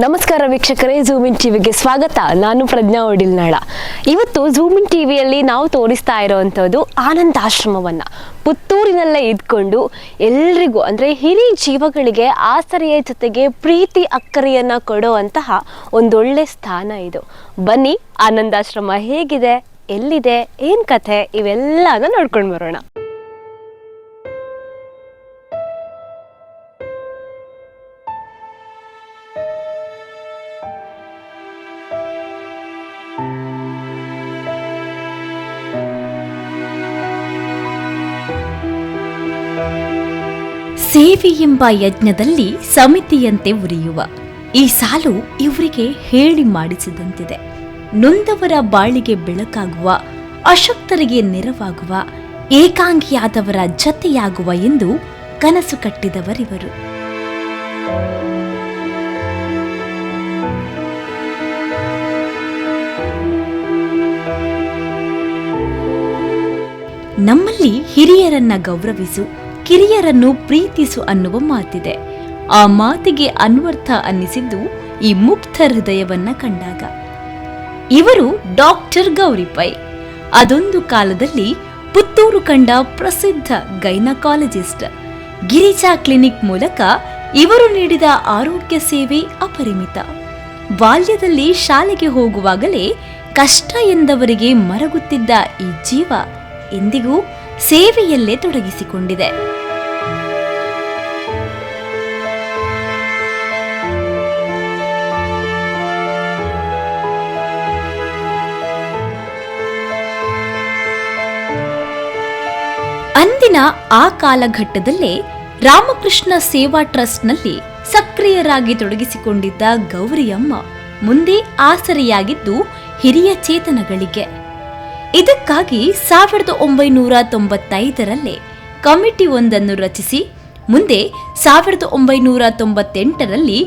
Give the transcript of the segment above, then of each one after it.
ನಮಸ್ಕಾರ ವೀಕ್ಷಕರೇ ಝೂಮಿನ್ ಟಿವಿಗೆ ಸ್ವಾಗತ. ನಾನು ಪ್ರಜ್ಞಾ ಒಡಿಲ್ನಾಳ. ಇವತ್ತು ಝೂಮಿನ್ ಟಿವಿಯಲ್ಲಿ ನಾವು ತೋರಿಸ್ತಾ ಇರೋವಂಥದ್ದು ಆನಂದಾಶ್ರಮವನ್ನು. ಪುತ್ತೂರಿನಲ್ಲೇ ಇದ್ಕೊಂಡು ಎಲ್ರಿಗೂ, ಅಂದರೆ ಹಿರಿ ಜೀವಗಳಿಗೆ ಆಸರೆಯ ಜೊತೆಗೆ ಪ್ರೀತಿ ಅಕ್ಕರೆಯನ್ನು ಕೊಡುವಂತಹ ಒಂದೊಳ್ಳೆ ಸ್ಥಾನ ಇದು. ಬನ್ನಿ, ಆನಂದಾಶ್ರಮ ಹೇಗಿದೆ, ಎಲ್ಲಿದೆ, ಏನು ಕಥೆ, ಇವೆಲ್ಲನ ನೋಡ್ಕೊಂಡು ಬರೋಣ. ಸೇವೆ ಎಂಬ ಯಜ್ಞದಲ್ಲಿ ಸಮಿತಿಯಂತೆ ಉರಿಯುವ. ಈ ಸಾಲು ಇವರಿಗೆ ಹೇಳಿ ಮಾಡಿಸಿದಂತಿದೆ. ನೊಂದವರ ಬಾಳಿಗೆ ಬೆಳಕಾಗುವ, ಅಶಕ್ತರಿಗೆ ನೆರವಾಗುವ, ಏಕಾಂಗಿಯಾದವರ ಜತೆಯಾಗುವ ಎಂದು ಕನಸು ಕಟ್ಟಿದವರಿವರು. ನಮ್ಮಲ್ಲಿ ಹಿರಿಯರನ್ನ ಗೌರವಿಸು. ಕಿರಿಯರನ್ನು ಪ್ರೀತಿಸು ಅನ್ನುವ ಮಾತಿದೆ. ಆ ಮಾತಿಗೆ ಅನ್ವರ್ಥ ಅನ್ನಿಸಿದ್ದು ಈ ಮುಕ್ತ ಹೃದಯವನ್ನ ಕಂಡಾಗ. ಇವರು ಡಾಕ್ಟರ್ ಗೌರಿಪೈ. ಅದೊಂದು ಕಾಲದಲ್ಲಿ ಪುತ್ತೂರು ಕಂಡ ಪ್ರಸಿದ್ಧ ಗೈನಕಾಲಜಿಸ್ಟ್. ಗಿರಿಜಾ ಕ್ಲಿನಿಕ್ ಮೂಲಕ ಇವರು ನೀಡಿದ ಆರೋಗ್ಯ ಸೇವೆ ಅಪರಿಮಿತ. ಬಾಲ್ಯದಲ್ಲಿ ಶಾಲೆಗೆ ಹೋಗುವಾಗಲೇ ಕಷ್ಟ ಎಂದವರಿಗೆ ಮರಗುತ್ತಿದ್ದ ಈ ಜೀವ ಎಂದಿಗೂ ಸೇವೆಯಲ್ಲೇ ತೊಡಗಿಸಿಕೊಂಡಿದೆ. ಅಂದಿನ ಆ ಕಾಲಘಟ್ಟದಲ್ಲೇ ರಾಮಕೃಷ್ಣ ಸೇವಾ ಟ್ರಸ್ಟ್ನಲ್ಲಿ ಸಕ್ರಿಯರಾಗಿ ತೊಡಗಿಸಿಕೊಂಡಿದ್ದ ಗೌರಿಯಮ್ಮ ಮುಂದೆ ಆಸರೆಯಾಗಿದ್ದು ಹಿರಿಯ ಚೇತನಗಳಿಗೆ. ಇದಕ್ಕಾಗಿ ಸಾವಿರದ ಒಂಬೈನೂರ ತೊಂಬತ್ತೈದರಲ್ಲೇ ಕಮಿಟಿ ಒಂದನ್ನು ರಚಿಸಿ, ಮುಂದೆ ಸಾವಿರದ ಒಂಬೈನೂರ ತೊಂಬತ್ತೆಂಟರಲ್ಲಿ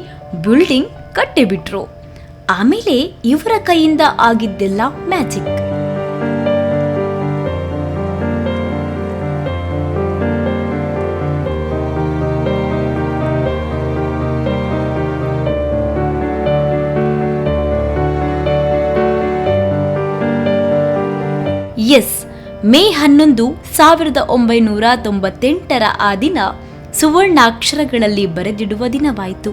ಬಿಲ್ಡಿಂಗ್ ಕಟ್ಟಿಬಿಟ್ರು. ಆಮೇಲೆ ಇವರ ಕೈಯಿಂದ ಆಗಿದ್ದೆಲ್ಲ ಮ್ಯಾಜಿಕ್. ಮೇ ಹನ್ನೊಂದು ಸಾವಿರದ ಒಂಬೈನೂರ ತೊಂಬತ್ತೆಂಟರ ಆ ದಿನ ಸುವರ್ಣಾಕ್ಷರಗಳಲ್ಲಿ ಬರೆದಿಡುವ ದಿನವಾಯಿತು.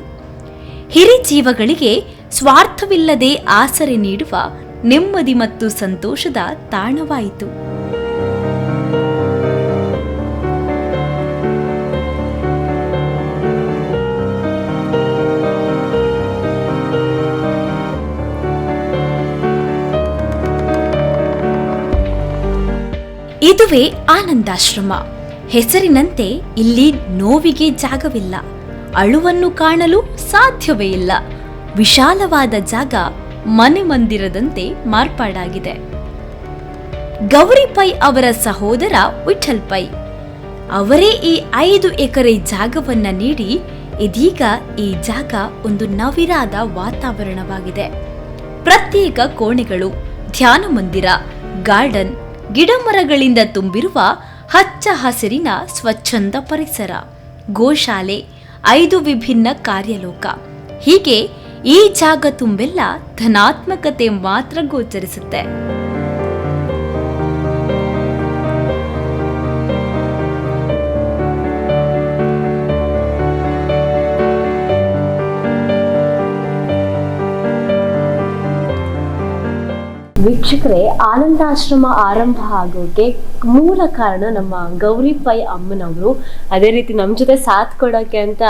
ಹಿರಿ ಜೀವಗಳಿಗೆ ಸ್ವಾರ್ಥವಿಲ್ಲದೆ ಆಸರೆ ನೀಡುವ ನೆಮ್ಮದಿ ಮತ್ತು ಸಂತೋಷದ ತಾಣವಾಯಿತು. ಇದುವೇ ಆನಂದಾಶ್ರಮ. ಹೆಸರಿನಂತೆ ಇಲ್ಲಿ ನೋವಿಗೆ ಜಾಗವಿಲ್ಲ. ಅಳುವನ್ನು ಕಾಣಲು ಸಾಧ್ಯವೇ ಇಲ್ಲ. ವಿಶಾಲವಾದ ಜಾಗ ಮನೆ ಮಂದಿರದಂತೆ ಮಾರ್ಪಾಡಾಗಿದೆ. ಗೌರಿ ಪೈ ಅವರ ಸಹೋದರ ವಿಠಲ್ ಪೈ. ಅವರೇ ಈ ಐದು ಎಕರೆ ಜಾಗವನ್ನ ನೀಡಿ ಇದೀಗ ಈ ಜಾಗ ಒಂದು ನವಿರಾದ ವಾತಾವರಣವಾಗಿದೆ. ಪ್ರತ್ಯೇಕ ಕೋಣೆಗಳು, ಧ್ಯಾನ ಮಂದಿರ, ಗಾರ್ಡನ್ ಗಿಡಮರಗಳಿಂದ ತುಂಬಿರುವ ಹಚ್ಚ ಹಸಿರಿನ ಸ್ವಚ್ಛಂದ ಪರಿಸರ, ಗೋಶಾಲೆ, ಐದು ವಿಭಿನ್ನ ಕಾರ್ಯಲೋಕ. ಹೀಗೆ ಈ ಜಾಗ ತುಂಬೆಲ್ಲ ಧನಾತ್ಮಕತೆ ಮಾತ್ರ ಗೋಚರಿಸುತ್ತೆ. ವೀಕ್ಷಕರೇ ಆನಂದಾಶ್ರಮ ಆರಂಭ ಆಗೋಕೆ ಮೂಲ ಕಾರಣ ನಮ್ಮ ಗೌರಿ ಪೈ ಅಮ್ಮನವರು. ಅದೇ ರೀತಿ ನಮ್ಮ ಜೊತೆ ಸಾಥ್ ಕೊಡೋಕೆ ಅಂತ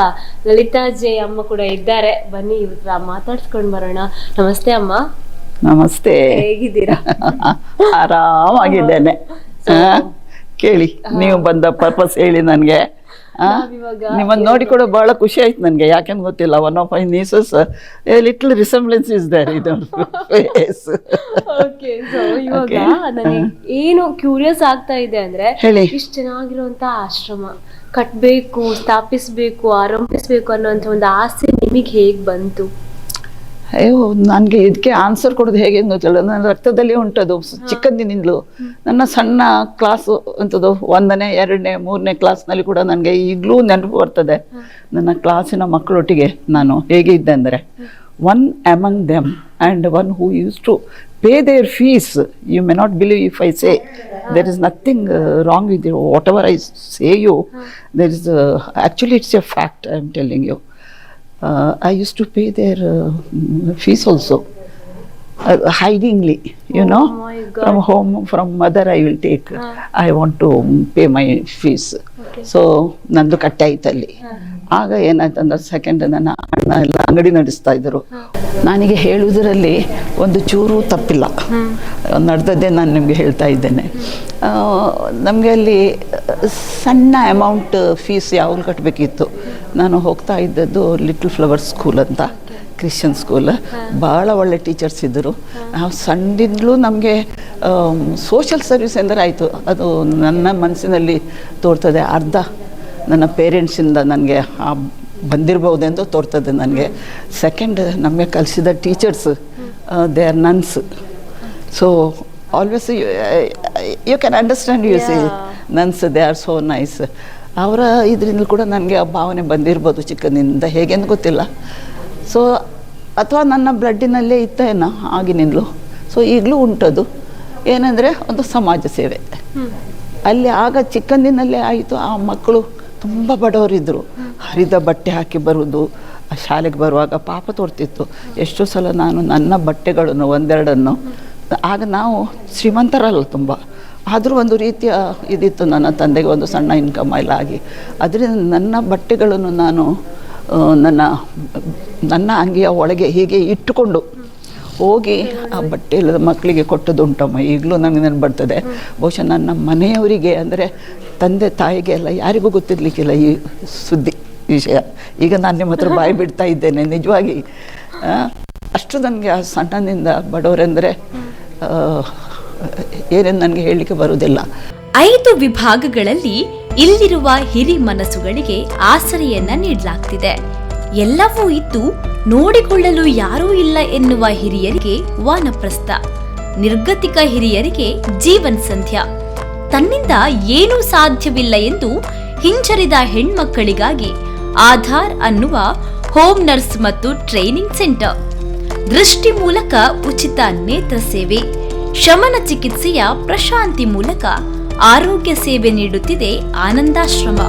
ಲಲಿತಾ ಜೆ ಅಮ್ಮ ಕೂಡ ಇದ್ದಾರೆ. ಬನ್ನಿ ಇವ್ರ ಮಾತಾಡ್ಸ್ಕೊಂಡ್ ಬರೋಣ. ನಮಸ್ತೆ ಅಮ್ಮ. ನಮಸ್ತೆ. ಹೇಗಿದ್ದೀರಾ? ಆರಾಮಾಗಿದ್ದೇನೆ. ಕೇಳಿ ನೀವು ಬಂದ ಪರ್ಪಸ್ ಹೇಳಿ ನನಗೆ. ನಿಮ್ಮನ್ನು ನೋಡಿ ಕೂಡ ಬಹಳ ಖುಷಿ ಆಯ್ತು ನನಗೆ. ಯಾಕೆಂದು ಗೊತ್ತಿಲ್ಲ one of my nieces little resemblance is there ಇದು ಫೇಸ್ ಓಕೆ ಸೊ ಇವಾಗ. ನನಗೆ ಏನು ಕ್ಯೂರಿಯಸ್ ಆಗ್ತಾ ಇದೆ ಅಂದ್ರೆ ಹೇಳಿ. ಇಷ್ಟು ಚೆನ್ನಾಗಿರುವಂತ ಆಶ್ರಮ ಕಟ್ಟಬೇಕು ಸ್ಥಾಪಿಸಬೇಕು ಆರಂಭಿಸಬೇಕು ಅನ್ನೋಂಥ ಒಂದು ಆಸೆ ನಿಮಗೆ ಹೇಗೆ ಬಂತು? ಅಯ್ಯೋ ನನಗೆ ಇದಕ್ಕೆ ಆನ್ಸರ್ ಕೊಡೋದು ಹೇಗೆ ಅಂತ ಗೊತ್ತಿಲ್ಲ. ನನ್ನ ರಕ್ತದಲ್ಲಿ ಉಂಟದು ಸ- ಚಿಕ್ಕಂದಿನಿಂದಲೂ. ನನ್ನ ಸಣ್ಣ ಕ್ಲಾಸು ಅಂಥದ್ದು ಒಂದನೇ ಎರಡನೇ ಮೂರನೇ ಕ್ಲಾಸ್ನಲ್ಲಿ ಕೂಡ ನನಗೆ ಈಗಲೂ ನೆನಪು ಬರ್ತದೆ. ನನ್ನ ಕ್ಲಾಸಿನ ಮಕ್ಕಳೊಟ್ಟಿಗೆ ನಾನು ಹೇಗೆ ಇದ್ದೆ ಅಂದರೆ one among them and one who used to pay their fees. You may not believe if I say there is nothing with wrong whatever I say you there is actually it's a fact I am telling am telling you. Uh, I used to pay their uh, mm, fees also. Uh, hidingly, you know, my God. from home, from mother I will take. I want to pay my fees. So ನಂದು ಕಟ್ಟೆ ಐತಲ್ಲಿ ಆಗ ಏನಾಯ್ತಂದ್ರೆ second ನನ್ನ ಅಣ್ಣ ಎಲ್ಲ ಅಂಗಡಿ ನಡೆಸ್ತಾ ಇದ್ರು ನನಗೆ ಹೇಳುವುದರಲ್ಲಿ ಒಂದು ಚೂರು ತಪ್ಪಿಲ್ಲ. ನಡೆದದ್ದೇ ನಾನು ನಿಮಗೆ ಹೇಳ್ತಾ ಇದ್ದೇನೆ. ನಮಗೆ ಅಲ್ಲಿ ಸಣ್ಣ ಅಮೌಂಟ್ ಫೀಸ್ ಯಾವಾಗ ಕಟ್ಟಬೇಕಿತ್ತು ನಾನು ಹೋಗ್ತಾ ಇದ್ದದ್ದು ಲಿಟಲ್ ಫ್ಲವರ್ ಸ್ಕೂಲ್ ಅಂತ ಕ್ರಿಶ್ಚಿಯನ್ ಸ್ಕೂಲ್ ಭಾಳ ಒಳ್ಳೆ ಟೀಚರ್ಸ್ ಇದ್ದರು. ನಾವು ಸಣ್ಣದಿಂದಲೂ ನಮಗೆ ಸೋಷಲ್ ಸರ್ವಿಸ್ ಎಂದರೆ ಆಯಿತು. ಅದು ನನ್ನ ಮನಸ್ಸಿನಲ್ಲಿ ತೋರ್ತದೆ. ಅರ್ಧ ನನ್ನ ಪೇರೆಂಟ್ಸಿಂದ ನನಗೆ ಬಂದಿರ್ಬೋದೆಂದು ತೋರ್ತದೆ ನನಗೆ. ಸೆಕೆಂಡ್ ನಮಗೆ ಕಲಿಸಿದ teachers they are nuns so always you can understand you see nuns they are so nice ಅವರ ಇದರಿಂದ ಕೂಡ ನನಗೆ ಆ ಭಾವನೆ ಬಂದಿರ್ಬೋದು ಚಿಕ್ಕಂದಿನಿಂದ ಹೇಗೆಂದು ಗೊತ್ತಿಲ್ಲ. ಸೊ ಅಥವಾ ನನ್ನ ಬ್ಲಡ್ಡಿನಲ್ಲೇ ಇತ್ತೇನೋ ಆಗಿನಿಂದಲೂ. ಸೊ ಈಗಲೂ ಉಂಟದು. ಏನಂದರೆ ಒಂದು ಸಮಾಜ ಸೇವೆ. ಅಲ್ಲಿ ಆಗ ಚಿಕ್ಕಂದಿನಲ್ಲೇ ಆಯಿತು ಆ ಮಕ್ಕಳು ತುಂಬ ಬಡವರಿದ್ದರು ಹರಿದ ಬಟ್ಟೆ ಹಾಕಿ ಬರುವುದು ಆ ಶಾಲೆಗೆ ಬರುವಾಗ ಪಾಪ ತೋರ್ತಿತ್ತು. ಎಷ್ಟೋ ಸಲ ನಾನು ನನ್ನ ಬಟ್ಟೆಗಳನ್ನು ಒಂದೆರಡನ್ನು, ಆಗ ನಾವು ಶ್ರೀಮಂತರಲ್ಲ ತುಂಬ. ಆದರೂ ಒಂದು ರೀತಿಯ ಇದಿತ್ತು ನನ್ನ ತಂದೆಗೆ ಒಂದು ಸಣ್ಣ ಇನ್ಕಮ್ ಎಲ್ಲ ಆಗಿ. ಅದರಿಂದ ನನ್ನ ಬಟ್ಟೆಗಳನ್ನು ನಾನು ನನ್ನ ನನ್ನ ಅಂಗಿಯ ಒಳಗೆ ಹೀಗೆ ಇಟ್ಟುಕೊಂಡು ಹೋಗಿ ಆ ಬಟ್ಟೆ ಮಕ್ಕಳಿಗೆ ಕೊಟ್ಟದ್ದು ಉಂಟಮ್ಮ. ಈಗಲೂ ನನಗೆ ನೆನಪು ಬರ್ತದೆ. ಬಹುಶಃ ನನ್ನ ಮನೆಯವರಿಗೆ ಅಂದರೆ ತಂದೆ ತಾಯಿಗೆ ಎಲ್ಲ ಯಾರಿಗೂ ಗೊತ್ತಿರಲಿಕ್ಕಿಲ್ಲ ಈ ಸುದ್ದಿ ವಿಷಯ. ಈಗ ನಾನು ನಿಮ್ಮ ಹತ್ರ ಬಾಯಿ ಬಿಡ್ತಾ ಇದ್ದೇನೆ, ನಿಜವಾಗಿ. ಅಷ್ಟು ನನಗೆ ಆ ಸಣ್ಣನಿಂದ ಬಡವರೆಂದರೆ ಏನೇನು ನನಗೆ ಹೇಳಲಿಕ್ಕೆ ಬರುವುದಿಲ್ಲ. ಐದು ವಿಭಾಗಗಳಲ್ಲಿ ಇಲ್ಲಿರುವ ಹಿರಿ ಮನಸ್ಸುಗಳಿಗೆ ಆಸರೆಯನ್ನ ನೀಡಲಾಗ್ತಿದೆ. ಎಲ್ಲವೂ ಇದ್ದು ನೋಡಿಕೊಳ್ಳಲು ಯಾರೂ ಇಲ್ಲ ಎನ್ನುವ ಹಿರಿಯರಿಗೆ ವಾನಪ್ರಸ್ಥ. ನಿರ್ಗತಿಕ ಹಿರಿಯರಿಗೆ ಜೀವನ್ ಸಂಧ್ಯಾ. ತನ್ನಿಂದ ಏನೂ ಸಾಧ್ಯವಿಲ್ಲ ಎಂದು ಹಿಂಜರಿದ ಹೆಣ್ಮಕ್ಕಳಿಗಾಗಿ ಆಧಾರ್ ಅನ್ನುವ ಹೋಮ್ ನರ್ಸ್ ಮತ್ತು ಟ್ರೈನಿಂಗ್ ಸೆಂಟರ್. ದೃಷ್ಟಿ ಮೂಲಕ ಉಚಿತ ನೇತ್ರ ಸೇವೆ, ಶಮನ ಚಿಕಿತ್ಸೆಯ ಪ್ರಶಾಂತಿ ಮೂಲಕ ಆರೋಗ್ಯ ಸೇವೆ ನೀಡುತ್ತಿದೆ ಆನಂದಾಶ್ರಮ.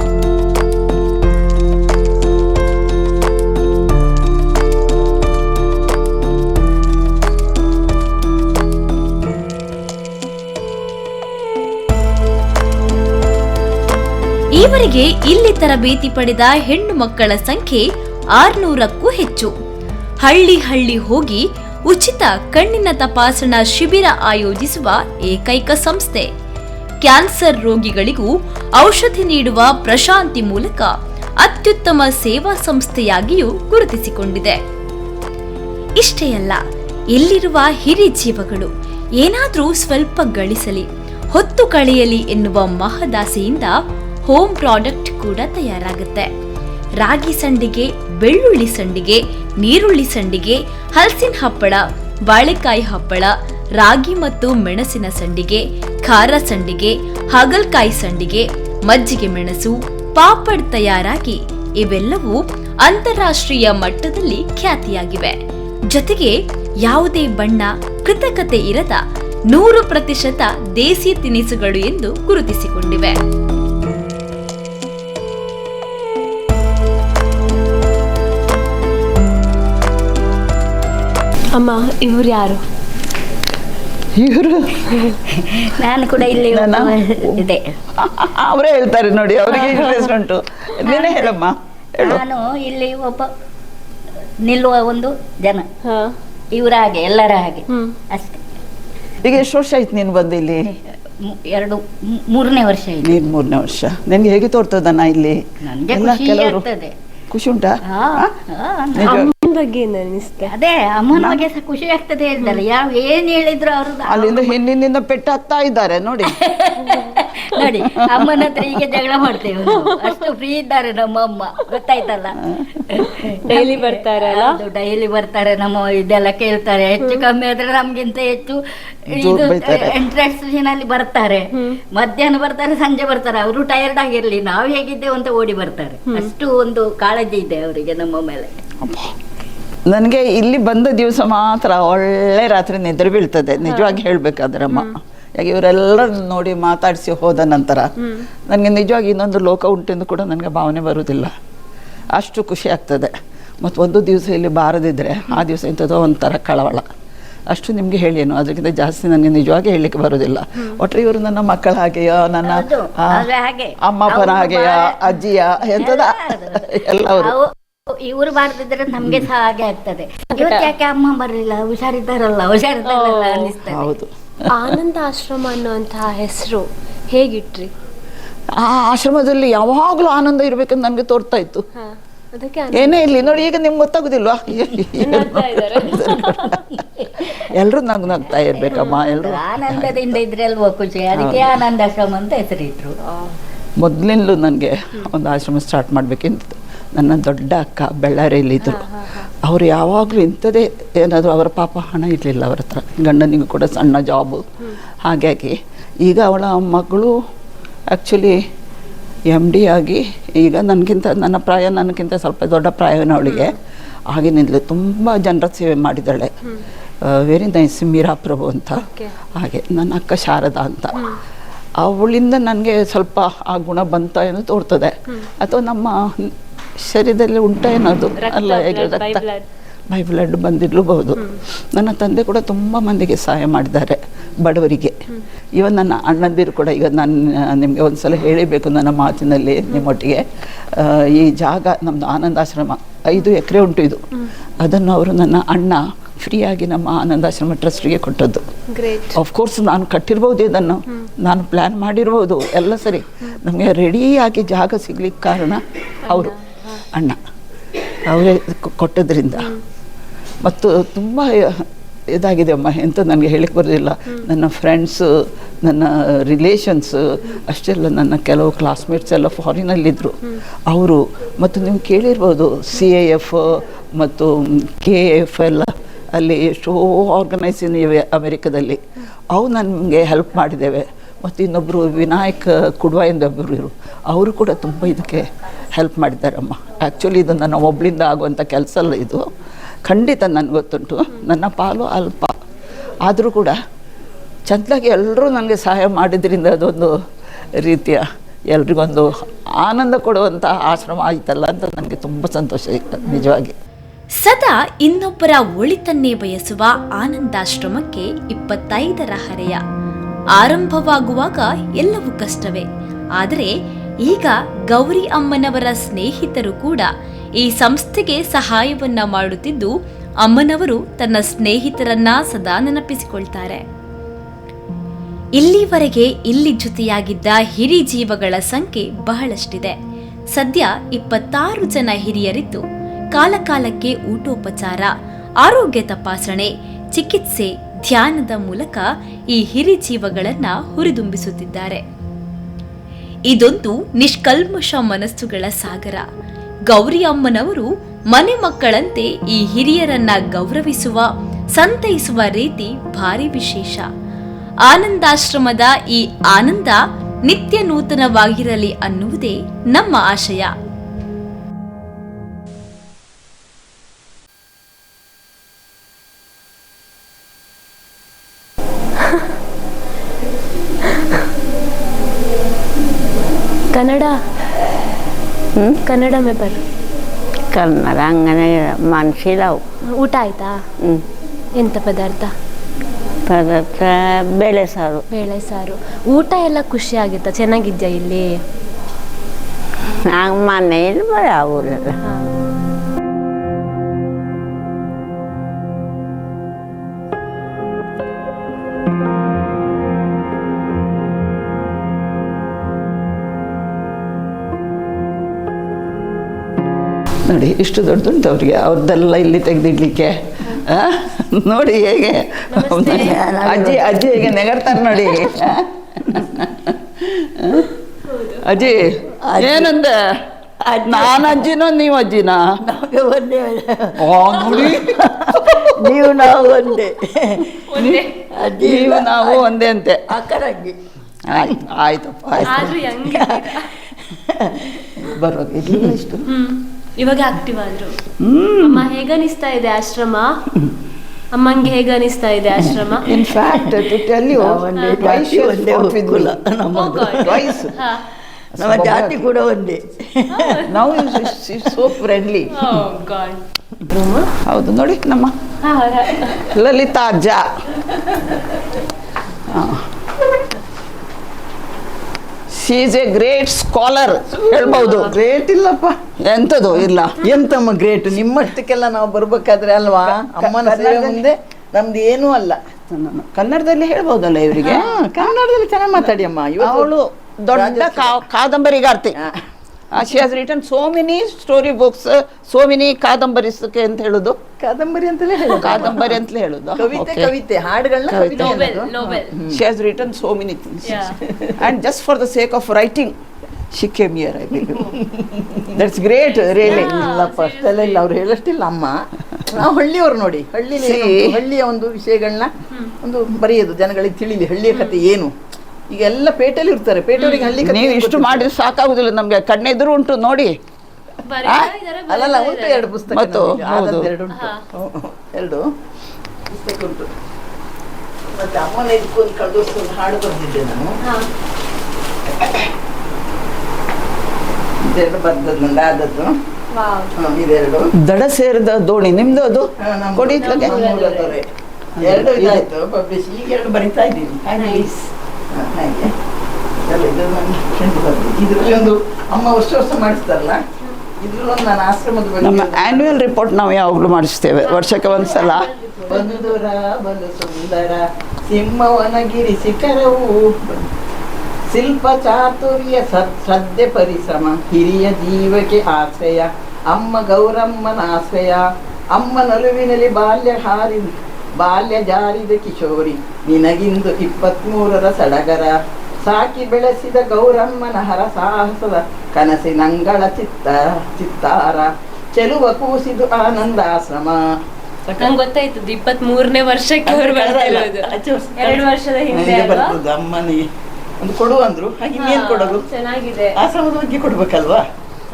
ಈವರೆಗೆ ಇಲ್ಲಿ ತರಬೇತಿ ಪಡೆದ ಹೆಣ್ಣು ಮಕ್ಕಳ ಸಂಖ್ಯೆ ಆರ್ನೂರಕ್ಕೂ ಹೆಚ್ಚು. ಹಳ್ಳಿ ಹಳ್ಳಿ ಹೋಗಿ ಉಚಿತ ಕಣ್ಣಿನ ತಪಾಸಣಾ ಶಿಬಿರ ಆಯೋಜಿಸುವ ಏಕೈಕ ಸಂಸ್ಥೆ. ಕ್ಯಾನ್ಸರ್ ರೋಗಿಗಳಿಗೂ ಔಷಧಿ ನೀಡುವ ಪ್ರಶಾಂತಿ ಮೂಲಕ ಅತ್ಯುತ್ತಮ ಸೇವಾ ಸಂಸ್ಥೆಯಾಗಿಯೂ ಗುರುತಿಸಿಕೊಂಡಿದೆ. ಇಷ್ಟೇ ಅಲ್ಲ, ಇಲ್ಲಿರುವ ಹಿರಿ ಜೀವಗಳು ಏನಾದರೂ ಸ್ವಲ್ಪ ಗಳಿಸಲಿ, ಹೊತ್ತು ಕಳೆಯಲಿ ಎನ್ನುವ ಮಹದಾಸೆಯಿಂದ ಹೋಮ್ ಪ್ರಾಡಕ್ಟ್ ಕೂಡ ತಯಾರಾಗುತ್ತೆ. ರಾಗಿ ಸಂಡಿಗೆ, ಬೆಳ್ಳುಳ್ಳಿ ಸಂಡಿಗೆ ನೀರುಳ್ಳಿ ಸಂಡಿಗೆ, ಹಲಸಿನ ಹಪ್ಪಳ, ಬಾಳೆಕಾಯಿ ಹಪ್ಪಳ, ರಾಗಿ ಮತ್ತು ಮೆಣಸಿನ ಸಂಡಿಗೆ, ಖಾರ ಸಂಡಿಗೆ, ಹಾಗಲ್ಕಾಯಿ ಸಂಡಿಗೆ, ಮಜ್ಜಿಗೆ ಮೆಣಸು, ಪಾಪಡ್ ತಯಾರಾಗಿ ಇವೆಲ್ಲವೂ ಅಂತಾರಾಷ್ಟ್ರೀಯ ಮಟ್ಟದಲ್ಲಿ ಖ್ಯಾತಿಯಾಗಿವೆ. ಜೊತೆಗೆ ಯಾವುದೇ ಬಣ್ಣ, ಕೃತಕತೆ ಇರದ ನೂರು ಪ್ರತಿಶತ ದೇಸಿ ತಿನಿಸುಗಳು ಎಂದು ಗುರುತಿಸಿಕೊಂಡಿವೆ. ಅಮ್ಮ ಇವ್ರು ಯಾರು? ಇವರು? ನಾನು ಕೂಡ ಇಲ್ಲಿ ಇದೆ. ಅವರೇ ಹೇಳ್ತಾರೆ ನೋಡಿ ಅವರಿಗೆ ಇಂಟ್ರೆಸ್ಟ್ ಉಂಟು. ನೀನೇ ಹೇಳಮ್ಮ ನಾನು ಇಲ್ಲಿ ಒಬ್ಬ ನಿಲ್ಲುವ ಒಂದು ಜನ. ಇವರ ಹಾಗೆ ಎಲ್ಲರ ಹಾಗೆ. ಅಷ್ಟೇ. ಈಗ ಎಷ್ಟು ವರ್ಷ ಆಯ್ತು ನೀನು ಬಂದು ಇಲ್ಲಿ? ಎರಡು ಮೂರನೇ ವರ್ಷ ನೀನು ಮೂರನೇ ವರ್ಷ. ನಿನ್ಗೆ ಹೇಗೆ ತೋರ್ತದನ್ನ ಇಲ್ಲಿ? ಖುಷಿ ಉಂಟಾ? ಬಗ್ಗೆ ಏನು ಅನಿಸ್ತೆ ಅದೇ ಅಮ್ಮನ ಬಗ್ಗೆ ಸಹ ಖುಷಿ ಆಗ್ತದೆ ಹೇಳ್ತಾರೆ ಯಾವ ಏನ್ ಹೇಳಿದ್ರು ಅವ್ರದ್ದು ಅಲ್ಲಿಂದ ಹೆಣ್ಣಿನಿಂದ ಪೆಟ್ಟು ಹತ್ತಾ ಇದ್ದಾರೆ ನೋಡಿ. ನೋಡಿ ಅಮ್ಮನ ಹತ್ರ ಈಗ ಜಗಳ ಮಾಡ್ತೇವೆ ನಾವು. ಅಷ್ಟು ಫ್ರೀ ಇದ್ದಾರೆ ನಮ್ಮ ಅಮ್ಮ ಗೊತ್ತಾಯ್ತಲ್ಲ ಡೈಲಿ ಬರ್ತಾರಲ್ಲ ಡೈಲಿ ಬರ್ತಾರೆ. ನಮ್ಮ ಇದೆಲ್ಲ ಕೇಳ್ತಾರೆ. ಹೆಚ್ಚು ಕಮ್ಮಿ ಆದ್ರೆ ನಮ್ಗಿಂತ ಹೆಚ್ಚು ಜೋರ್ ಇದು ಬೈತಾರೆ. ಎಂಟ್ರೆನ್ಸ್ನಲ್ಲಿ ಬರ್ತಾರೆ. ಮಧ್ಯಾಹ್ನ ಬರ್ತಾರೆ ಸಂಜೆ ಬರ್ತಾರೆ. ಅವರು ಟೈರ್ಡ್ ಆಗಿರ್ಲಿ. ನಾವು ಹೇಗಿದ್ದೇವೆ ಅಂತ ಓಡಿ ಬರ್ತಾರೆ. ಅಷ್ಟು ಒಂದು ಕಾಳಜಿ ಇದೆ ಅವರಿಗೆ ನಮ್ಮ ಮೇಲೆ. ನನಗೆ ಇಲ್ಲಿ ಬಂದ ದಿವಸ ಮಾತ್ರ ಒಳ್ಳೆ ರಾತ್ರಿ ನಿದ್ರೆ ಬೀಳ್ತದೆ. ನಿಜವಾಗಿ ಹೇಳ್ಬೇಕಾದ್ರಮ್ಮ. ಯಾಕೆ ಇವರೆಲ್ಲ ನೋಡಿ ಮಾತಾಡಿಸಿ ಹೋದ ನಂತರ ನನಗೆ ನಿಜವಾಗಿ ಇನ್ನೊಂದು ಲೋಕ ಉಂಟೆಂದು ಕೂಡ ನನಗೆ ಭಾವನೆ ಬರುವುದಿಲ್ಲ. ಅಷ್ಟು ಖುಷಿ ಆಗ್ತದೆ. ಮತ್ತು ಒಂದು ದಿವಸ ಇಲ್ಲಿ ಬಾರದಿದ್ದರೆ ಆ ದಿವಸ ಇಂಥದ್ದು ಒಂಥರ ಕಳವಳ. ಅಷ್ಟು ನಿಮಗೆ ಹೇಳೇನು ಅದಕ್ಕಿಂತ ಜಾಸ್ತಿ ನನಗೆ ನಿಜವಾಗಿ ಹೇಳಲಿಕ್ಕೆ ಬರೋದಿಲ್ಲ ಒಟ್ಟರೆ ಇವರು ನನ್ನ ಮಕ್ಕಳ ಹಾಗೆಯೋ? ನನ್ನ. ಅಮ್ಮಪ್ಪನ ಹಾಗೆಯೋ? ಅಜ್ಜಿಯ? ಎಂಥದ? ಎಲ್ಲವರು ಇವರು ಬಾರದಿದ್ರೆ ನಮ್ಗೆ ಸಹ ಹಾಗೆ ಆಗ್ತದೆ. ಇವತ್ತು ಯಾಕೆ ಅಮ್ಮ ಬರಲಿಲ್ಲ? ಹುಷಾರಿದ್ದಾರಲ್ಲ ಹುಷಾರಿದ್ದಾರಲ್ಲ ಅನಿಸ್ತದೆ ಹೌದು. ಆನಂದ ಆಶ್ರಮ ಅನ್ನುವಂತಹ ಹೆಸರು ಹೇಗಿಟ್ರಿ? ಆ ಆಶ್ರಮದಲ್ಲಿ ಯಾವಾಗಲೂ ಆನಂದ ಇರ್ಬೇಕಂತ ನನಗೆ ತೋರ್ತಾ ಇತ್ತು. ಹಾ, ಅದಕ್ಕೆ ಏನೇ ಇಲ್ಲಿ ನೋಡಿ ಈಗ ನಿಮ್ಗೆ ಗೊತ್ತಾಗುದಿಲ್ವಾ. ಎಲ್ಲರೂ ನಗು ನಗ್ತಾ ಇರ್ಬೇಕಮ್ಮ ಎಲ್ಲರೂ ಆನಂದದಿಂದ ಇದ್ರೆ ಅಲ್ವಾ ಖುಷಿ? ಅದಕ್ಕೆ ಆನಂದಾಶ್ರಮ ಅಂತ ಹೆಸರಿಟ್ರು. ಮೊದಲಿಂದಲೂ ನನಗೆ ಒಂದು ಆಶ್ರಮ ಸ್ಟಾರ್ಟ್ ಮಾಡಬೇಕಿತ್ತು ನನ್ನ ದೊಡ್ಡ ಅಕ್ಕ ಬಳ್ಳಾರಿಯಲ್ಲಿದ್ದರು. ಅವರು ಯಾವಾಗಲೂ ಇಂಥದ್ದೇ ಏನಾದರೂ ಅವರ ಪಾಪ ಹಣ ಇರಲಿಲ್ಲ ಅವರ ಹತ್ರ. ಗಂಡನಿಗೂ ಕೂಡ ಸಣ್ಣ ಜಾಬು ಹಾಗಾಗಿ ಈಗ ಅವಳ ಮಗಳು ಆ್ಯಕ್ಚುಲಿ ಎಂ ಡಿ ಆಗಿ ಈಗ ನನಗಿಂತ ನನ್ನ ಪ್ರಾಯ ನನಗಿಂತ ಸ್ವಲ್ಪ ದೊಡ್ಡ ಪ್ರಾಯನ ಅವಳಿಗೆ. ಆಗಿನಿಂದಲೇ ತುಂಬ ಜನರ ಸೇವೆ ಮಾಡಿದ್ದಾಳೆ. ವೆರಿ ನೈಸ್ ಮೀರಾ ಪ್ರಭು ಅಂತ. ಹಾಗೆ ನನ್ನ ಅಕ್ಕ ಶಾರದಾ ಅಂತ. ಅವಳಿಂದ ನನಗೆ ಸ್ವಲ್ಪ ಆ ಗುಣ ಬಂತ ಏನೋ ತೋರ್ತದೆ. ಅಥವಾ ನಮ್ಮ ಶರೀರದಲ್ಲಿ ಉಂಟ ಏನದು? ಅಲ್ಲ ಹೇಗೆ ರಕ್ತ? ಬೈ ಬ್ಲಡ್ ಬಂದಿರಲೂಬಹುದು. ನನ್ನ ತಂದೆ ಕೂಡ ತುಂಬ ಮಂದಿಗೆ ಸಹಾಯ ಮಾಡಿದ್ದಾರೆ ಬಡವರಿಗೆ. ಇವನ್ ನನ್ನ ಅಣ್ಣಂದಿರು ಕೂಡ ಈಗ ನಾನು ನಿಮಗೆ ಒಂದ್ಸಲ ಹೇಳಬೇಕು ನನ್ನ ಮಾತಿನಲ್ಲಿ ನಿಮ್ಮೊಟ್ಟಿಗೆ. ಈ ಜಾಗ ನಮ್ಮದು ಆನಂದಾಶ್ರಮ ಐದು ಎಕರೆ ಉಂಟು ಇದು. ಅದನ್ನು ಅವರು ನನ್ನ ಅಣ್ಣ ಫ್ರೀಯಾಗಿ ನಮ್ಮ ಆನಂದಾಶ್ರಮ ಟ್ರಸ್ಟಿಗೆ ಕೊಟ್ಟದ್ದು. ಆಫ್ ಕೋರ್ಸ್ ನಾನು ಕಟ್ಟಿರ್ಬೋದು ಇದನ್ನು. ನಾನು ಪ್ಲ್ಯಾನ್ ಮಾಡಿರ್ಬೋದು ಎಲ್ಲ ಸರಿ. ನಮಗೆ ರೆಡಿಯಾಗಿ ಜಾಗ ಸಿಗ್ಲಿಕ್ಕೆ ಕಾರಣ ಅವರು. ಅಣ್ಣ. ಅವರೇ ಕೊಟ್ಟದ್ರಿಂದ. ಮತ್ತು ತುಂಬ ಇದಾಗಿದೆ ಅಮ್ಮ, ಎಂತ ನನಗೆ ಹೇಳಕ್ಕೆ ಬರೋದಿಲ್ಲ. ನನ್ನ ಫ್ರೆಂಡ್ಸು ನನ್ನ ರಿಲೇಷನ್ಸು ಅಷ್ಟೆಲ್ಲ ನನ್ನ ಕೆಲವು ಕ್ಲಾಸ್ಮೇಟ್ಸ್ ಎಲ್ಲ ಫಾರಿನಲ್ಲಿದ್ದರು ಅವರು, ಮತ್ತು ನೀವು ಕೇಳಿರ್ಬೋದು ಸಿ ಎ ಎಫ್ ಮತ್ತು ಕೆ ಎಫ್ ಎಲ್ಲ ಅಲ್ಲಿ ಎಷ್ಟೋ ಆರ್ಗನೈಸೇಷನ್ ಇವೆ ಅಮೆರಿಕದಲ್ಲಿ. ಅವು ನನಗೆ ಹೆಲ್ಪ್ ಮಾಡಿದ್ದೇವೆ. ಮತ್ತು ಇನ್ನೊಬ್ಬರು ವಿನಾಯಕ್, ಕುಡುವ ಎಂದೊಬ್ಬರು ಇರು. ಅವರು ಕೂಡ ತುಂಬ ಇದಕ್ಕೆ ಹೆಲ್ಪ್ ಮಾಡಿದ್ದಾರಮ್ಮ. ಆ್ಯಕ್ಚುಲಿ ಇದು ನನ್ನ ಒಬ್ಬಳಿಂದ ಆಗುವಂಥ ಕೆಲಸ ಅಲ್ಲ ಇದು. ಖಂಡಿತ ನನಗೆ ಗೊತ್ತುಂಟು. ನನ್ನ ಪಾಲು ಅಲ್ಪ. ಆದರೂ ಕೂಡ ಚಂದಾಗಿ ಎಲ್ಲರೂ ನನಗೆ ಸಹಾಯ ಮಾಡಿದ್ರಿಂದ ಅದೊಂದು ರೀತಿಯ ಎಲ್ರಿಗೊಂದು ಆನಂದ ಕೊಡುವಂಥ ಆಶ್ರಮ ಆಯ್ತಲ್ಲ ಅಂತ ನನಗೆ ತುಂಬ ಸಂತೋಷ ಇತ್ತು ನಿಜವಾಗಿ. ಸದಾ ಇನ್ನೊಬ್ಬರ ಒಳಿತನ್ನೇ ಬಯಸುವ ಆನಂದಾಶ್ರಮಕ್ಕೆ ಇಪ್ಪತ್ತೈದರ ಹರೆಯ ಆರಂಭವಾಗುವಾಗ ಎಲ್ಲವೂ ಕಷ್ಟವೇ. ಆದರೆ ಈಗ ಗೌರಿ ಅಮ್ಮನವರ ಸ್ನೇಹಿತರು ಕೂಡ ಈ ಸಂಸ್ಥೆಗೆ ಸಹಾಯವನ್ನ ಮಾಡುತ್ತಿದ್ದು ಅಮ್ಮನವರು ತನ್ನ ಸ್ನೇಹಿತರನ್ನ ಸದಾ ನೆನಪಿಸಿಕೊಳ್ತಾರೆ. ಇಲ್ಲಿವರೆಗೆ ಇಲ್ಲಿ ಜೊತೆಯಾಗಿದ್ದ ಹಿರಿ ಜೀವಗಳ ಸಂಖ್ಯೆ ಬಹಳಷ್ಟಿದೆ. ಸದ್ಯ ಇಪ್ಪತ್ತಾರು ಜನ ಹಿರಿಯರಿದ್ದು, ಕಾಲಕಾಲಕ್ಕೆ ಊಟೋಪಚಾರ, ಆರೋಗ್ಯ ತಪಾಸಣೆ, ಚಿಕಿತ್ಸೆ ಧ್ಯಾನದ ಮೂಲಕ ಈ ಹಿರಿ ಜೀವಗಳನ್ನು ಹುರಿದುಂಬಿಸುತ್ತಿದ್ದಾರೆ. ಇದೊಂದು ನಿಷ್ಕಲ್ಮಶ ಮನಸ್ಸುಗಳ ಸಾಗರ. ಗೌರಿ ಅಮ್ಮನವರು ಮನೆ ಮಕ್ಕಳಂತೆ ಈ ಹಿರಿಯರನ್ನ ಗೌರವಿಸುವ, ಸಂತೈಸುವ ರೀತಿ ಭಾರಿ ವಿಶೇಷ. ಆನಂದಾಶ್ರಮದ ಈ ಆನಂದ ನಿತ್ಯ ನೂತನವಾಗಿರಲಿ ಅನ್ನುವುದೇ ನಮ್ಮ ಆಶಯ. ಕನ್ನಡ? ಕನ್ನಡ ಮೇಪರ್ ಕನ್ನಡ ಹಂಗನೇ ಮನಸ್ಸಿಲ್ಲ ಊಟ ಆಯ್ತಾ? ಹ್ಞೂ ಎಂಥ ಪದಾರ್ಥ? ಪದಾರ್ಥ ಬೇಳೆ ಸಾರು. ಬೇಳೆ ಸಾರು. ಊಟ ಎಲ್ಲ ಖುಷಿ ಆಗಿತ್ತ? ಚೆನ್ನಾಗಿದ್ಯಾ ಇಲ್ಲಿ? ನಾ ಮನೆಯಲ್ಲಿ ಬರ ನೋಡಿ ಇಷ್ಟು ದೊಡ್ಡದುಂಟು ಅವರಿಗೆ ಅವ್ರದ್ದೆಲ್ಲ ಇಲ್ಲಿ ತೆಗೆದಿಡ್ಲಿಕ್ಕೆ ನೋಡಿ ಹೇಗೆ. ಅಜ್ಜಿ ಅಜ್ಜಿ ಹೇಗೆ ನೆಗರ್ತಾರೆ ನೋಡಿ? ಅಜ್ಜಿ ಏನಂದ? ನಾನು ಅಜ್ಜಿನೋ ನೀವು ಅಜ್ಜಿನಾ? ಒಂದೇ. ನೋಡಿ. ನೀವು ನಾವು ಒಂದೇ. ಅಜ್ಜಿ ನೀವು ನಾವು ಒಂದೇ ಅಂತೆ. ಅಕ್ಕರಂಗಿ ಆಯ್ತು ಆಯ್ತಪ್ಪ ಆಯ್ತು. ಬರೋದು ಇರ್ಲಿಲ್ಲ ಇಷ್ಟು. ಇವಾಗ ಆಕ್ಟಿವ್ ಆದ್ರು. ಅಮ್ಮ ಹೇಗನಿಸ್ತಾ ಇದೆ ಆಶ್ರಮ? ಅಮ್ಮಂಗೆ ಹೇಗನಿಸ್ತಾ ಇದೆ ಆಶ್ರಮ? In fact to tell you ಒಂದೇ ಕುಲ ನಮ್ಮ ಟ್ವೈಸ್ ಹಾ. ನಮ್ಮ ಜಾತಿ ಕೂಡ ಒಂದೇ. ನಾವು ಸೋ ಫ್ರೆಂಡ್ಲಿ Oh? ಹೌದು ನೋಡಿ ನಮ್ಮ ಲಲಿತಾ ಅಜ್ಜ. She is a great scholar ಹೇಳ್ಬಹುದು ಗ್ರೇಟ್ ಇಲ್ಲಪ್ಪ. ಎಂತದು ಇಲ್ಲ. ಎಂತಮ್ಮ ಗ್ರೇಟ್ ನಿಮ್ಮಷ್ಟಕ್ಕೆಲ್ಲ ನಾವು ಬರ್ಬೇಕಾದ್ರೆ ಅಲ್ವಾ? ಅಮ್ಮನ ಸೇವೆ ಮುಂದೆ ನಮ್ದು ಏನೂ ಅಲ್ಲ. ಕನ್ನಡದಲ್ಲಿ ಹೇಳ್ಬಹುದಲ್ಲ ಇವರಿಗೆ? ಕನ್ನಡದಲ್ಲಿ ಚೆನ್ನಾಗಿ ಮಾತಾಡಿ ಅಮ್ಮ. ಇವಳು ದೊಡ್ಡ ಕಾದಂಬರಿಗಾರ್ತಿ. She has written so many story books so many ಕಾದಂಬರಿಸಕ್ಕೆ ಅಂತ ಹೇಳುದು. ಕಾದಂಬರಿ ಅಂತಲೇ ಹೇಳೋದು. ಕಾದಂಬರಿ ಅಂತಲೇ ಹೇಳುದು. ಕವಿತೆ ಕವಿತೆ ಹಾಡುಗಳನ್ನ ಕವಿತೆ she has written so many things Yeah. And just for the sake of writing she came here I believe that's great really ಇಲ್ಲಪ್ಪ ಅಷ್ಟೆಲ್ಲ ಇಲ್ಲ ಅವ್ರು ಹೇಳಷ್ಟಿಲ್ಲ ಅಮ್ಮ. ನಾವು ಹಳ್ಳಿಯವರು ನೋಡಿ. ಉಂಟು? ಹಳ್ಳಿಯ ಒಂದು ವಿಷಯಗಳನ್ನ ಒಂದು ಬರೆಯೋದು ಜನಗಳಿಗೆ ತಿಳಿಲಿ ಹಳ್ಳಿಯ ಕತೆ ಏನು? ಈಗ ಎಲ್ಲ ಪೇಟೆಯಲ್ಲಿ ಇರ್ತಾರೆ ಪೇಟೆಯವರಿಗೆ ಹಳ್ಳಿ ನೀವು ಇಷ್ಟು. ಮಾಡಿದ್ರೆ ಸಾಕಾಗುದಿಲ್ಲ ನಮ್ಗೆ ಕಣ್ಣೆದುರು ಉಂಟು ನೋಡಿ. ಅಲ್ಲಲ್ಲ ಉಂಟು ಎರಡು ಪುಸ್ತಕ ಮತ್ತು. ಹೌದು. ಎರಡು ಉಂಟು. ಎರಡು ಪುಸ್ತಕ ಉಂಟು. ಮತ್ತೆ ಅಮ್ಮನ ಇದಕ್ಕೊಂದು ಕಳೆದ ವರ್ಷ ಒಂದು ಹಾಡು ಬರ್ದಿದ್ದೆ ನಾನು. ಇದೆರಡು ಬರ್ದದ್ದು ನಂದು ಆದದ್ದು. ಇದೆರಡು. ದಡ ಸೇರಿದ ದೋಣಿ ನಿಮ್ದು ಅದು? ಕೊಡಿ. ಎರಡು ಇದಾಯ್ತು ಪಬ್ಲಿಷ್ ಈಗ ಎರಡು ಬರಿತಾ ಇದ್ದೀನಿ. ಹಾಗೆ. ಇದು ನನ್ನ. ಇದ್ರಲ್ಲಿ ಒಂದು ಅಮ್ಮ ವರ್ಷ ವರ್ಷ ಮಾಡಿಸ್ತಾರಲ್ಲ? ಇದ್ರಲ್ಲಿ ಒಂದು ನಾನು ಆಶ್ರಮದ ಬಗ್ಗೆ ನಮ್ಮ ಒಂದು- ಆನ್ಯುವಲ್ ರಿಪೋರ್ಟ್ ನಾವು ಯಾವಾಗಲೂ ಮಾಡಿಸ್ತೇವೆ ವರ್ಷಕ್ಕೆ ಒಂದ್ಸಲ. ಬದುದುರ ಬಲು ಸುಂದರ ಸಿಂಹವನಗಿರಿ ಶಿಖರವು ಶಿಲ್ಪ ಚಾತುರ್ಯ ಸತ್ ಶ್ರದ್ಧೆ ಪರಿಶ್ರಮ ಹಿರಿಯ ಜೀವಕ್ಕೆ ಆಶ್ರಯ. ಅಮ್ಮ ಗೌರಮ್ಮನ ಆಶ್ರಯ. ಅಮ್ಮ ನಲುವಿನಲ್ಲಿ ಬಾಲ್ಯ ಹಾರಿ ಬಾಲ್ಯ ಜಾರಿದ ಕಿಶೋರಿ ನಿನಗಿಂದು ಇಪ್ಪತ್ಮೂರರ ಸಡಗರ. ಸಾಕಿ ಬೆಳೆಸಿದ ಗೌರಮ್ಮನ ಹರ ಸಾಹಸದ ಕನಸಿನಂಗಳ ಚಿತ್ತ ಚಿತ್ತಾರ. ಚೆಲುವ ಕೂಸಿದು ಆನಂದಾಶ್ರಮ. ನಂಗೆ ಗೊತ್ತಾಯ್ತು ಇಪ್ಪತ್ತ್ ಮೂರನೇ ವರ್ಷಕ್ಕೆ ಅವ್ರು ಬರ್ತಿರೋದು ಎರಡು ವರ್ಷದ ಹಿಂದೆ ಹಿಂದೆ ಬರ್ತದೆ ಅಮ್ಮನಿಗೆ. ಒಂದು ಕೊಡು ಅಂದ್ರು. ಹಾಗೆ ಇನ್ನೇನ್ ಕೊಡೋದು? ಚೆನ್ನಾಗಿದೆ. ಆಶ್ರಮದ ಬಗ್ಗೆ ಕೊಡ್ಬೇಕಲ್ವಾ?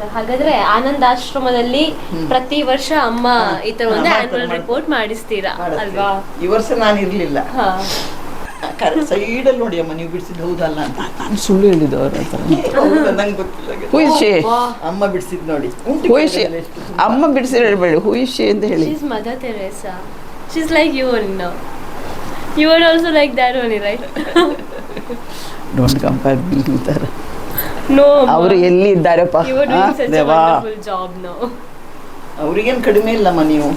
ಹಾಗಾದ್ರೆ ಆನಂದ ಆಶ್ರಮದಲ್ಲಿ ಪ್ರತಿ ವರ್ಷ ಅಮ್ಮ ಈ ತರ ಒಂದು ಆನ್ಯುವಲ್ ರಿಪೋರ್ಟ್ ಮಾಡಿಸ್ತೀರಾ. ಅಲ್ವಾ? ಈ ವರ್ಷ ನಾನು ಇರ್ಲಿಲ್ಲ. ಹಾ. ಸೈಡಲ್ಲಿ ನೋಡಿ ಅಮ್ಮ ನೀವು ಬಿಡಿಸಿದ್ದು ಹೌದಲ್ಲ ಅಂತ. ನಾನು ಸುಳ್ಳು ಹೇಳಿದ್ದು ಅವ್ರ ನಂಗೆ ಗೊತ್ತಿಲ್ಲ ಹುಯಿಶಿ ಅಮ್ಮ ಬಿಡಿಸಿದ್ ನೋಡಿ. ಹುಯಿಶಿ. ಅಮ್ಮ ಬಿಡಿಸಿ ಹೇಳಬೇಡಿ. ಹುಯಿಶಿ ಅಂತ ಹೇಳಿ. Is Mother Teresa She's like you one you are also like like that right right? Don't compare ಅಂತಾರೆ no. ಅವರು. ಎಲ್ಲಿ ಇದ್ದಾರಪ್ಪ You ಜಾಬ್ ಅವ್ರಿಗೇನ್ ಕಡಿಮೆ ಇಲ್ಲಮ್ಮ ನೀವು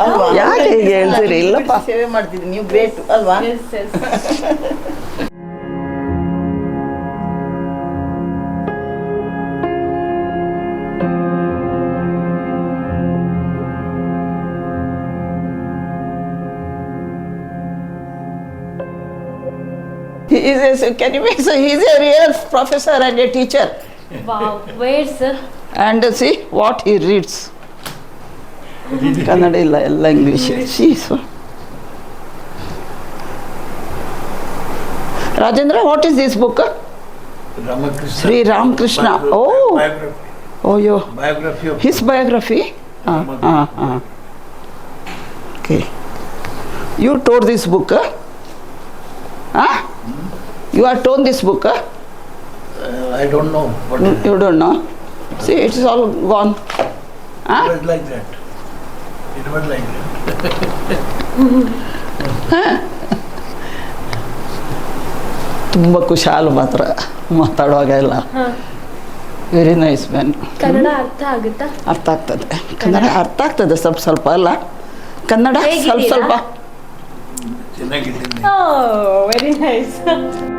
ಅಲ್ವಾ ಯಾಕೆ ಹೀಗೆ ಹೇಳ್ತೀರಿ? ಇಲ್ಲಪ್ಪ. ಸೇವೆ ಮಾಡ್ತಿದ್ರಿ ನೀವು ಗ್ರೇಟ್ ಅಲ್ವಾ Can you make? So he's a real professor and a teacher. Wow, where, sir? And uh, see what he reads. Kannada language. See, so. Rajendra, what is this book? Ramakrishna. Sri Ramakrishna. Oh. Biography. Oh, yo. Biography of His biography? Ah, ah, ah. Okay. You tore this book? Huh? You are torn this book I I don't know what it you don't know see it's all gone ಹಾಂ was like that. It was like that. ತುಂಬ ಖುಷಾಲು ಮಾತ್ರ ಮಾತಾಡುವಾಗ ಎಲ್ಲ. Very nice man Kannada ಅರ್ಥ ಆಗುತ್ತಾ? ಅರ್ಥ ಆಗ್ತದೆ. ಕನ್ನಡ ಅರ್ಥ ಆಗ್ತದೆ ಸ್ವಲ್ಪ ಸ್ವಲ್ಪ ಅಲ್ಲ. ಕನ್ನಡ ಸ್ವಲ್ಪ ಸ್ವಲ್ಪ. ವೆರಿ Oh,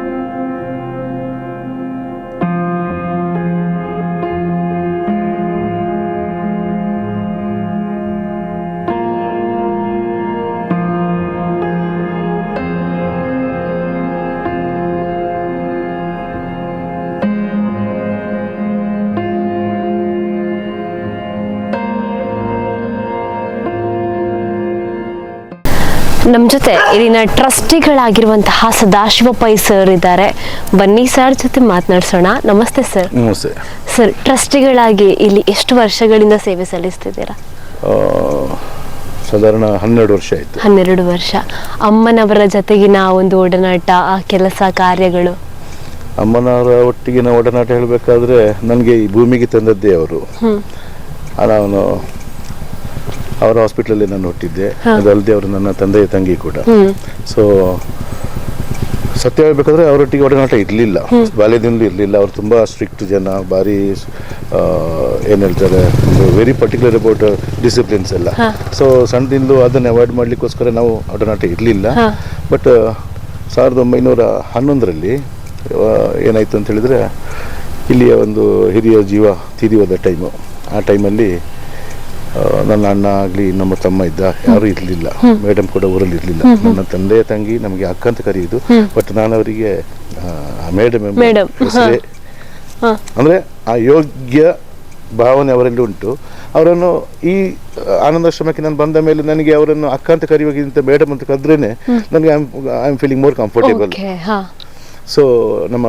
ನಮ್ಮ ಜೊತೆ ಇಲ್ಲಿನ ಟ್ರಸ್ಟಿಗಳಾಗಿರುವಂತಹ ಸದಾಶಿವ ಪೈ ಸರ್ ಇದ್ದಾರೆ. ಬನ್ನಿ ಸರ್ ಜೊತೆ ಮಾತನಾಡ್ಸೋಣ. ನಮಸ್ತೆ ಸರ್ ನಮಸ್ತೆ. ಸರ್ ಟ್ರಸ್ಟಿಗಳಾಗಿ ಇಲ್ಲಿ ಎಷ್ಟು ವರ್ಷಗಳಿಂದ ಸೇವೆ ಸಲ್ಲಿಸ್ತಿದ್ದೀರಾ? ಸಾಧಾರಣ ಹನ್ನೆರಡು ವರ್ಷ ಆಯಿತು. ಹನ್ನೆರಡು ವರ್ಷ. ಅಮ್ಮನವರ ಜೊತೆಗಿನ ಒಂದು ಒಡನಾಟ ಆ ಕೆಲಸ ಕಾರ್ಯಗಳು? ಅಮ್ಮನವರ ಒಟ್ಟಿಗಿನ ಒಡನಾಟ ಹೇಳಬೇಕಾದ್ರೆ ನನಗೆ ಈ ಭೂಮಿಗೆ ತಂದದ್ದೇ ಅವರು. ನಾನು ಅವರ ಹಾಸ್ಪಿಟ್ಲಲ್ಲಿ ನಾನು ಹುಟ್ಟಿದ್ದೆ. ಅದಲ್ಲದೆ ಅವರು ನನ್ನ ತಂದೆ ತಂಗಿ ಕೂಡ. ಸೊ ಸತ್ಯ ಹೇಳ್ಬೇಕಾದ್ರೆ ಅವರೊಟ್ಟಿಗೆ ಒಡನಾಟ ಇರಲಿಲ್ಲ. ಬಾಲ್ಯದಿಂದಲೂ ಇರಲಿಲ್ಲ. ಅವ್ರು ತುಂಬ ಸ್ಟ್ರಿಕ್ಟ್ ಜನ ಭಾರಿ ಏನು ಹೇಳ್ತಾರೆ ವೆರಿ ಪರ್ಟಿಕ್ಯುಲರ್ ಅಬೌಟ್ ಡಿಸಿಪ್ಲಿನ್ಸ್ ಎಲ್ಲ. ಸೊ ಸಣ್ಣದಿಂದಲೂ ಅದನ್ನು ಅವಾಯ್ಡ್ ಮಾಡಲಿಕ್ಕೋಸ್ಕರ ನಾವು ಒಡನಾಟ ಇರಲಿಲ್ಲ. ಬಟ್ ಸಾವಿರದ ಒಂಬೈನೂರ ಹನ್ನೊಂದರಲ್ಲಿ ಏನಾಯಿತು ಅಂತ ಹೇಳಿದರೆ ಇಲ್ಲಿಯ ಒಂದು ಹಿರಿಯ ಜೀವ ತೀರಿ ಹೋದ ಟೈಮು ಆ ಟೈಮಲ್ಲಿ ನನ್ನ ಅಣ್ಣ ಆಗಲಿ ನಮ್ಮ ತಮ್ಮ ಇದ್ದ ಯಾರು ಇರಲಿಲ್ಲ. ಮೇಡಮ್ ಕೂಡ ಊರಲ್ಲಿ ಇರಲಿಲ್ಲ. ನನ್ನ ತಂದೆ ತಂಗಿ ನಮಗೆ ಅಕ್ಕ ಅಂತ ಕರೆಯುದು. ಬಟ್ ನಾನು ಅವರಿಗೆ ಮೇಡಮ್ ಮೇಡಮ್ ಹೆಸರೇ. ಅಂದರೆ ಆ ಯೋಗ್ಯ ಭಾವನೆ ಅವರಲ್ಲಿ ಉಂಟು. ಅವರನ್ನು ಈ ಆನಂದಾಶ್ರಮಕ್ಕೆ ನಾನು ಬಂದ ಮೇಲೆ ನನಗೆ ಅವರನ್ನು ಅಕ್ಕ ಅಂತ ಕರೆಯುವಾಗಿಂತ ಮೇಡಮ್ ಅಂತ ಕರೆದ್ರೇನೆ ನನಗೆ I am feeling more comfortable so ನಮ್ಮ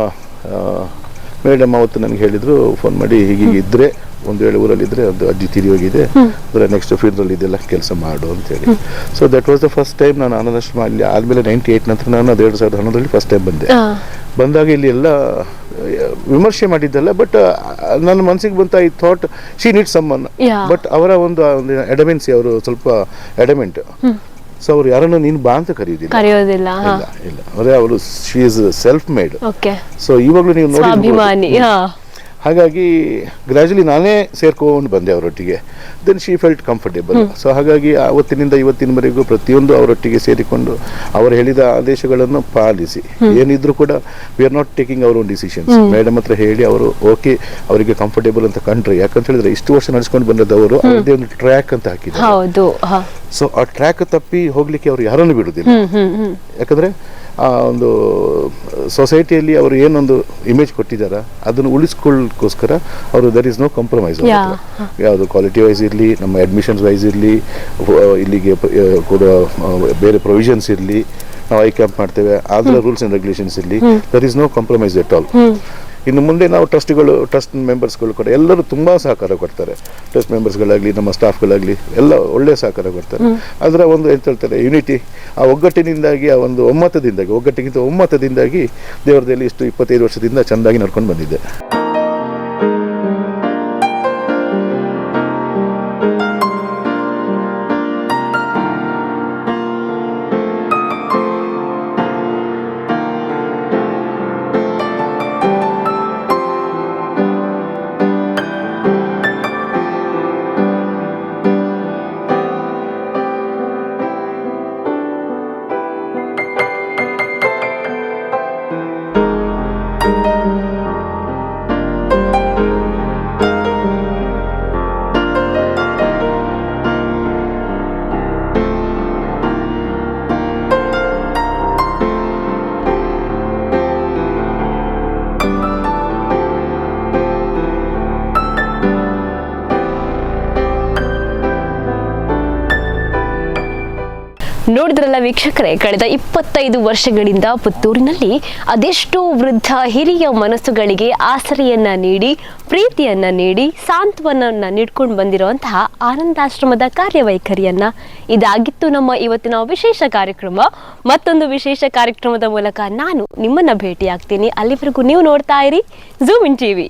ಮೇಡಮ್ ಅವತ್ತು ನನಗೆ ಹೇಳಿದರು ಫೋನ್ ಮಾಡಿ ಹೀಗೆ ಇದ್ದರೆ ಒಂದು ವೇಳೆ ಊರಲ್ಲಿದ್ದರೆ ಅದು ಅಜ್ಜಿ ತಿರಿ ಹೋಗಿದೆ. ಅಂದ್ರೆ ನೆಕ್ಸ್ಟ್ ಫೀಲ್ಡ್ರಲ್ಲಿ ಇದೆಲ್ಲ ಕೆಲಸ ಮಾಡು ಅಂತೇಳಿ. So that was the first time ನಾನು ಆನಂದಾಶ್ರಮ ಅಲ್ಲಿ ಆದಮೇಲೆ ನೈಂಟಿ ಏಯ್ಟ್ ನಂತರ ನಾನು ಅದು ಎರಡು ಸಾವಿರದ ಹನ್ನೊಂದರಲ್ಲಿ ಫಸ್ಟ್ ಟೈಮ್ ಬಂದೆ. ಬಂದಾಗ ಇಲ್ಲಿ ಎಲ್ಲ ವಿಮರ್ಶೆ ಮಾಡಿದ್ದಲ್ಲ ಬಟ್ ನನ್ನ ಮನಸ್ಸಿಗೆ ಬಂತ I thought she need someone. But ಅವರ ಒಂದು ಎಡಮೆನ್ಸಿ ಅವರು ಸ್ವಲ್ಪ ಎಡಮೆಂಟ್ ಸೊ ಅವ್ರು ಯಾರನ್ನು ನೀನು ಬಾ ಅಂತ ಕರೆಯೋದಿಲ್ಲ ಕರೆಯೋದಿಲ್ಲ ಇಲ್ಲ ಅವರೇ ಅವರು she is self made okay so ಇವಾಗಲೂ ನೀವು ನೋಡಿ ಹಾಗಾಗಿ ಗ್ರ್ಯಾಜುಲಿ ನಾನೇ ಸೇರ್ಕೊಂಡು ಬಂದೆ ಅವರೊಟ್ಟಿಗೆ. Then she felt comfortable so ಹಾಗಾಗಿ ಆವತ್ತಿನಿಂದ ಇವತ್ತಿನವರೆಗೂ ಪ್ರತಿಯೊಂದು ಅವರೊಟ್ಟಿಗೆ ಸೇರಿಕೊಂಡು ಅವರು ಹೇಳಿದ ಆದೇಶಗಳನ್ನು ಪಾಲಿಸಿ. ಏನಿದ್ರು ಕೂಡ we are not taking our own decisions madam ಹತ್ರ ಹೇಳಿ ಅವರು ಓಕೆ ಅವರಿಗೆ ಕಂಫರ್ಟೇಬಲ್ ಅಂತ ಕಂಡ್ರೆ. ಯಾಕಂತ ಹೇಳಿದ್ರೆ ಇಷ್ಟು ವರ್ಷ ನಡೆಸ್ಕೊಂಡು ಅವರು ಅದೇ ಒಂದು ಟ್ರ್ಯಾಕ್ ಅಂತ ಹಾಕಿದ್ದಾರೆ. ಸೊ ಆ ಟ್ರ್ಯಾಕ್ ತಪ್ಪಿ ಹೋಗ್ಲಿಕ್ಕೆ ಅವರು ಯಾರನ್ನು ಬಿಡುದಿಲ್ಲ. ಯಾಕಂದ್ರೆ ಆ ಒಂದು ಸೊಸೈಟಿಯಲ್ಲಿ ಅವರು ಏನೊಂದು ಇಮೇಜ್ ಕೊಟ್ಟಿದ್ದಾರೆ ಅದನ್ನು ಉಳಿಸ್ಕೊಳ್ಳೋಕ್ಕೋಸ್ಕರ ಅವರು ದರ್ ಇಸ್ ನೋ ಕಾಂಪ್ರಮೈಸ್. ಯಾವುದು ಕ್ವಾಲಿಟಿ ವೈಸ್ ಇರಲಿ ನಮ್ಮ ಅಡ್ಮಿಷನ್ಸ್ ವೈಸ್ ಇರಲಿ ಇಲ್ಲಿಗೆ ಆ, ಬೇರೆ ಪ್ರೊವಿಷನ್ಸ್ ಇರಲಿ ನಾವು ಐ ಕ್ಯಾಂಪ್ ಮಾಡ್ತೇವೆ ಅದರ ರೂಲ್ಸ್ ಆ್ಯಂಡ್ ರೆಗ್ಯುಲೇಷನ್ಸ್ ಇರಲಿ there is no compromise at all ಇನ್ನು ಮುಂದೆ ನಾವು ಟ್ರಸ್ಟ್ಗಳು ಟ್ರಸ್ಟ್ ಮೆಂಬರ್ಸ್ಗಳು ಕೂಡ ಎಲ್ಲರೂ ತುಂಬ ಸಹಕಾರ ಕೊಡ್ತಾರೆ. ಟ್ರಸ್ಟ್ ಮೆಂಬರ್ಸ್ಗಳಾಗಲಿ ನಮ್ಮ ಸ್ಟಾಫ್ಗಳಾಗಲಿ ಎಲ್ಲ ಒಳ್ಳೆಯ ಸಹಕಾರ ಕೊಡ್ತಾರೆ. ಅದರ ಒಂದು ಎಂತ ಹೇಳ್ತಾರೆ ಯುನಿಟಿ ಆ ಒಗ್ಗಟ್ಟಿನಿಂದಾಗಿ ಆ ಒಂದು ಒಮ್ಮತದಿಂದಾಗಿ ಒಗ್ಗಟ್ಟಿಗಿಂತ ಒಮ್ಮತದಿಂದಾಗಿ ದೇವರದಲ್ಲಿ ಇಷ್ಟು ಇಪ್ಪತ್ತೈದು ವರ್ಷದಿಂದ ಚೆಂದಾಗಿ ನಡ್ಕೊಂಡು ಬಂದಿದ್ದೆ ನೋಡಿದ್ರಲ್ಲ ವೀಕ್ಷಕರೇ, ಕಳೆದ ಇಪ್ಪತ್ತೈದು ವರ್ಷಗಳಿಂದ ಪುತ್ತೂರಿನಲ್ಲಿ ಅದೆಷ್ಟೋ ವೃದ್ಧ ಹಿರಿಯ ಮನಸ್ಸುಗಳಿಗೆ ಆಸರೆಯನ್ನ ನೀಡಿ, ಪ್ರೀತಿಯನ್ನ ನೀಡಿ ಸಾಂತ್ವನವನ್ನ ನೀಡ್ಕೊಂಡು ಬಂದಿರುವಂತಹ ಆನಂದಾಶ್ರಮದ ಕಾರ್ಯವೈಖರಿಯನ್ನ ಇದಾಗಿತ್ತು ನಮ್ಮ ಇವತ್ತಿನ ವಿಶೇಷ ಕಾರ್ಯಕ್ರಮ. ಮತ್ತೊಂದು ವಿಶೇಷ ಕಾರ್ಯಕ್ರಮದ ಮೂಲಕ ನಾನು ನಿಮ್ಮನ್ನ ಭೇಟಿಯಾಗ್ತೀನಿ. ಅಲ್ಲಿವರೆಗೂ ನೀವು ನೋಡ್ತಾ ಇರಿ ಝೂಮ್ ಇನ್ ಟಿವಿ